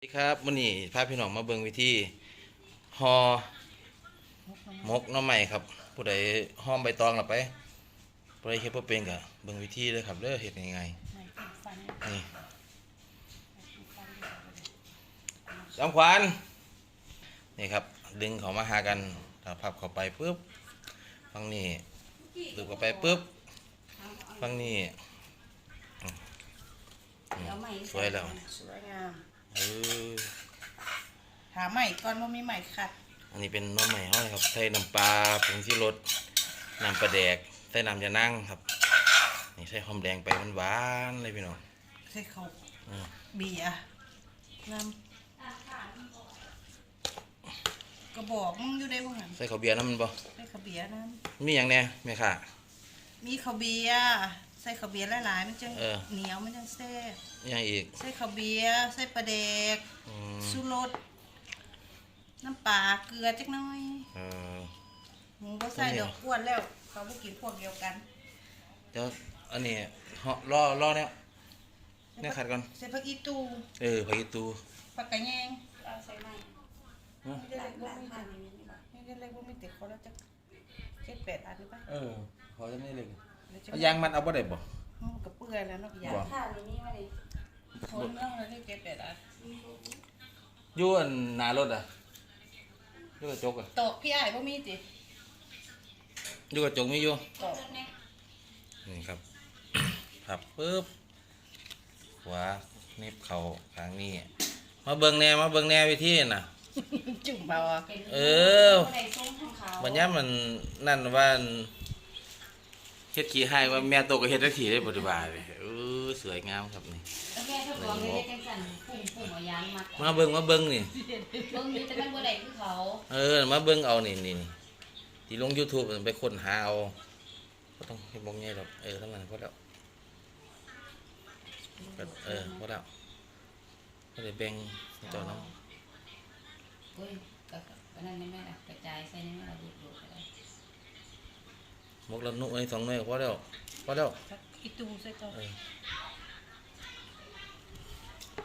สวัสดีครับวันนี้พาพี่น้องมาเบิ่งวิธีห่อหมกหน้ำใหม่ครับ ผู้ใดห้อมใบตองหลับไปผู้ใดเฮ็ดบ่เป็นก็เบิ่งวิธีเลยครับเด้อเฮ็ดง่ายๆนี่สามขวานนี่ครับ ดึงเขามาหากันถ้าพับเข้าไปปุ๊บฝั่งนี้ดึงเข้าไปปุ๊บฝั่งนี้เอาใหม่สวยแล้วสวยงาม เออ หาใหม่ก่อนว่ามีใหม่ขัดอันนี้เป็นน้ำใหม่เขาเลยครับ ใส่น้ำปลาผงชีรสน้ำปลาแดก ใส่น้ำยานั่งครับ นี่ใส่หอมแดงไปมันหวานๆเลยพี่น้องใส่เขาวอืมเบียร์น้ำกระบอกมึงอยู่ได้บ้างหันใส่ข้าวเบียร์น้ำมันบ่ใส่ข้าวเบียร์น้มีอย่างแหน่แม่ค่ะำมีข้าวเบียร์ใส่ข้าวเบียร์หลายๆมันจังเออ เหนียวมันจังแซ่บมีอย่างอีก ใส่ข้าวเบียร์ใส่ปลาแดกอืมชูรสน้ำปลาเกลือจักหน่อยเออมึงก็ใส่ดอกอ้วนแล้ว เขาบ่กินพวกเดียวกันเดี๋ยวอันนี้ห่อรอรอเนี่ยเนี่ยขัดก่อนใส่ผักอีตูเออผักอีตูผักกระแยงเอาใส่ใหม่ฮะไม่ได้หลัเล็งกหบ่ลังมีผ่านอย่างนี้ดีกว่าไม่ได้เล็กบ่มีแต่เขาแล้วจะเจ็ดแปดอันหรือเปล่า เออขอจะไม่เลยเดี๋ยวจะเอายางมันเอาบ่ได้บ่มันก็เปื่อยแล้วเนาะยาบ่ผ่านอย่างนี้มาเลยทนเรื่องเลยที่เจ็ดแปดอันอยู่อันหน้ารถอะอยู่กระจกอะตอกพี่อ้ายบ่มีติอยู่กระจกมีอยู่ ตอกนี่ครับพับปุ๊บขวาเน็บเข่าข้างนี้ มาเบิ่งแหน่มาเบิ่งแหน่วิธีน่ะ จุ่มเอาอะเออใส่ซุ้มของเขาบัญญัติมันนั่นว่าเฮ็ดขี้ให้ว่าแม่โตก็เฮ็ดได้ทีได้บ่ได้บาเลยเออสวยงามครับนี่แล้วแม่ทดลองเลยจังสั่นปุ่มปุ่มเอายางมัดมาเบิ่งมาเบิ่งนี่เบิ่งอยู่แต่มันบ่ได้คือเขา เออมาเบิ่งเอานี่นี่นี่ที่ลง YouTube มันไปค้นหาเอาบ่ต้องเฮ็ดบ่งใหญ่ดอกเออทำนั้นพอแล้วก็เออพอแล้วบ่ได้แบ่งให้เจ้าน้ำเฮ้ยก็ก็นั่นแม่ล่ะกระจายใส่ในแม่ละดูดๆไปเลย มกละนุไอ้สองหน่วยก็พอแล้วพอแล้วสักอีตูใส่ตอกเออ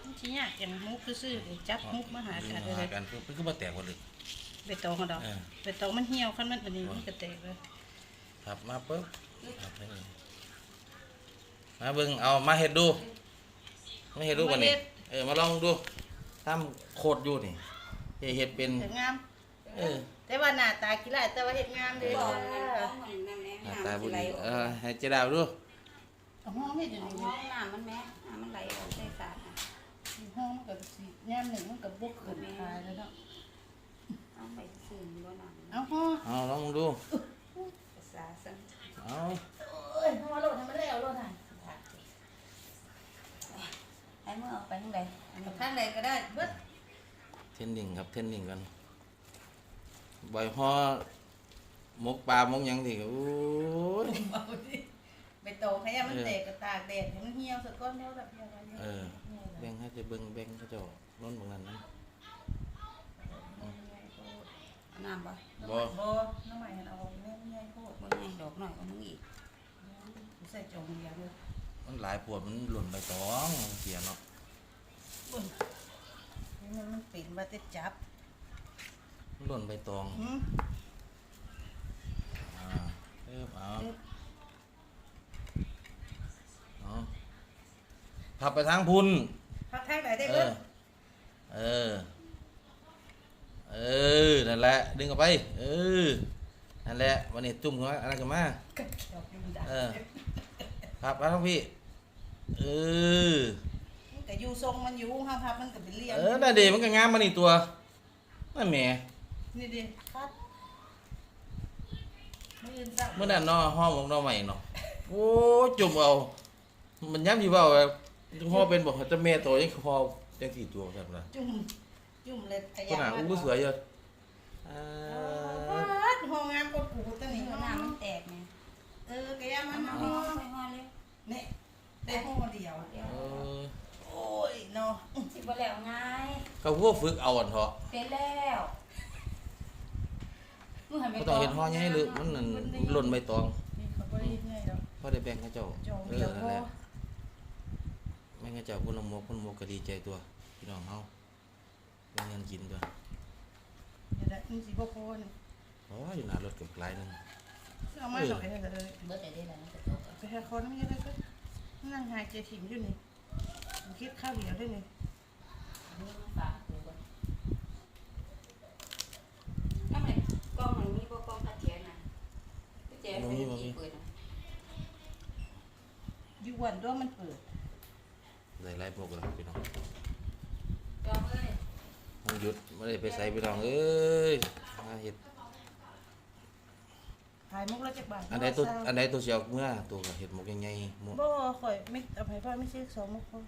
มันสิยากอย่างมุกซื่อๆนี่จับมุกมาหากันมาเลหายกันปุ๊บมันก็มาแตกหมดเลยไปตองเขาดอกเออไปตองมันเหี่ยวคันมันอันนี้มันก็แตกเลยครับมาปุ๊บครับให้นี่มาเบิ่งเอามาเฮ็ดดูมาเฮ็ดดูก่อนนี่เออมาลองดูทำโคตรอยู่นี่เฮ็ดเฮ็ดเป็นแต่งามเออแต่ว่าหน้าตาขี้ร้ายแต่ว่าเฮ็ดงามเด้อบอกนั่นของมันนั่นแหละหน้าน้ำ ตามันบุสิไหลดีออกเออให้เจดาวดูเอาห้องเฮ็ดอย่างเอานี้ห้องน้ำมันแม่น้ำมันไหลออกใส่สาดน่ะห้องมันก็สิยามหนึ่งมันก็บุกขึ้นทายแล้วเนาะเอาไปซึมบ่น้ำเอาห้องเอาลองดูภาษาซั่นเอาเอ้ยห้องโลดให้มันแล้วโลดให้ให้มือเอาไปทางใดอันนี้ทางใดก็ได้เบิดเทนนิ่งครับเทนนิ่งกันบ่อยห่อ หมกปลาหมกหยังสิโอ้ยเอาดิไปตองให้ยามมันแตกก็ตากแดดให้มันเหี่ยวซะก่อนแล้วแบบเหี่ยวไว้เออแบ่งให้จะเบิ่งแบ่งเขาเจ้าล้นบางนั้นนะเอาน้ำบ่บ่บ่น้ำใหม่เอาแม่นใหญ่โพดบ่ใหญ่ดอกน้อยกว่ามึงอีกใส่จงเดียวเลยมันหลายปวดมันหล่นใบตองเสียเนาะนี่มันมันปิ่นว่าจะจับมันหล่นใบตอง หืมอ่าเอิบเอาเอาพับไปทางพุ่นพักทางไหนได้เอเบิดอเออ เออ นั่นแหละ ดึงออกไป เออ นั่นแหละ วันนี้จุ่มเข้ามาอะไรกันมา กับเขียวอยู่ดัเออพับไปทั้งพี่ เออ มันก็อยู่ทรงมันอยู่ห้ามพับมันก็เป็นเหลี่ยมเออน่าเดมันก็งามมานี่ตัวนั่นแหม่นี่ดิคัด เมื่อนั้นเนาะห้องของเราใหม่เนาะโอ้จุ่มเอา มันย้ำที่ว่าว่าพ่อเป็นบอกว่าจะแม่ตัวยังพอยังสี่ตัวแบบนั้นจุ่มจุ่มเลยขขนาดอู้สวยเยอะอ่าพัดห้องงามกดกูตัวนี้นี่ห้องน้ำน้ำมันแตกแม่เออกะยามันเอาห้องไปห่อเลยเนี่ยได้ห้องเดียวเดี๋ยวเออโอ้ยเนาะสิบ่แล้วง่ายเขาพวกฝึกเอาอ่อนเถอะเป็นแล้วมึงหันไป ก็ต้องเห็นห่อใหญ่หรือมันนั่นหล่นใบตองนี่เขาบ่ได้เฮ็ดง่ายดอกพอได้แบ่งเขาเจ้าจองเอเดีอยวนั่นพอแหละแม่งเขาเจ้าคนละหมกคนละหมกก็ดีใจตัวพี่น้องเฮาเงินกินด้วยเดี๋ยวได้มันสิบ่พอนี่โอ้ยอยู่หน้ารถกับหลายหนึงเอามาดอกให้เลยเบิดได้ได้แล้วมันจะตกอะไปหาคนไม่ได้ก็นั่งหายใจถิ่มอยู่นี่ผมคิดข้าวเหนียวด้วยนี่ เอามือมาฝากดูก่อน ทำไมกล้องมันมีบ่กล้องกระเทียมน่ะ กระเทียมเป็นที่เปิดน่ะอยู่วันด้วยมันเปิดได้หลายพวกแล้วพี่น้องจองเลยมันหยุดไม่ได้ไปใส่พี่น้องเอ้ยมาเฮ็ดขายมุกละจักบาทอันใดตัวอันใดตัวเสียวเมื่อตัวก็เฮ็ดหมกใหญ่ๆหมกบ่ข่อยไม่เอาไปพ่อไม่ซื้อสองมุกพอ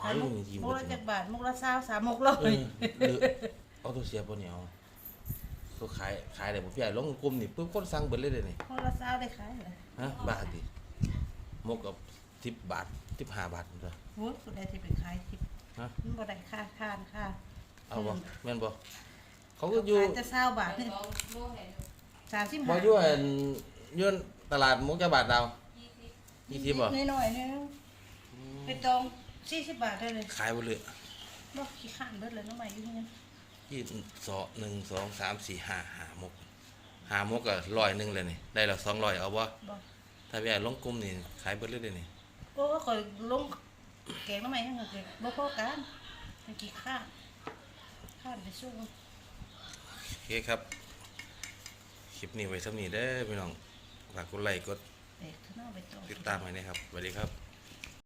หาขายยมุกนี่ทีมมุกเบิดละนี่จักบาทมุกละซาวสามมุกร้อเอยอหรือเอาตัวเสียบ่เหนียว ตัวขายขายได้บ่พี่ใหญ่ลงกลุ่มนี่ปึ๊บคนสั่งเบิดเลยเด้นี่มุกละซาวได้ขายเหรอฮะบาทดิหมกกับ10บาท15บาทตัวโหสุดได้ที่ไปขายทิพฮะมันบ่ได้ค่าทานค่าเอาบ่แม่นบ่เขาก็อยู่ขายแต่ซาวบาทไปนี่จองโลกไหนดูสามสิบบ่บาทอยู่อันอยู่ตลาดหมูกะบาทดาวยี่สิบ20บ่น้อยๆนึงไปตองสี่สิบบาทได้เลยขายบ่เลยบ่ขี้ข้านเบิดเลยน้องใหม่อยู่นี่ยี่ สองหนึ่งสองสามสี่ห้าหาหมกหาหมกก็ร้อยหนึงเลยนี่ได้แล้ว200เอาบ่บ่ถ้าพี่ใหญ่ลงกลุ่มนี่ขายเบิดเลยเด้นี่โอ้ข่อยลงแกงน้ำใหม่ให้หมดเลยบ่พอกันมันกี่ข้านข้านไปสู้โอเคครับคลิปนี้ไว้สำนี้เด้อพี่น้องฝากกดไลค์กดเด็กข้างนอกไปต่อ ติดตามไว้นะครับสวัสดีครับ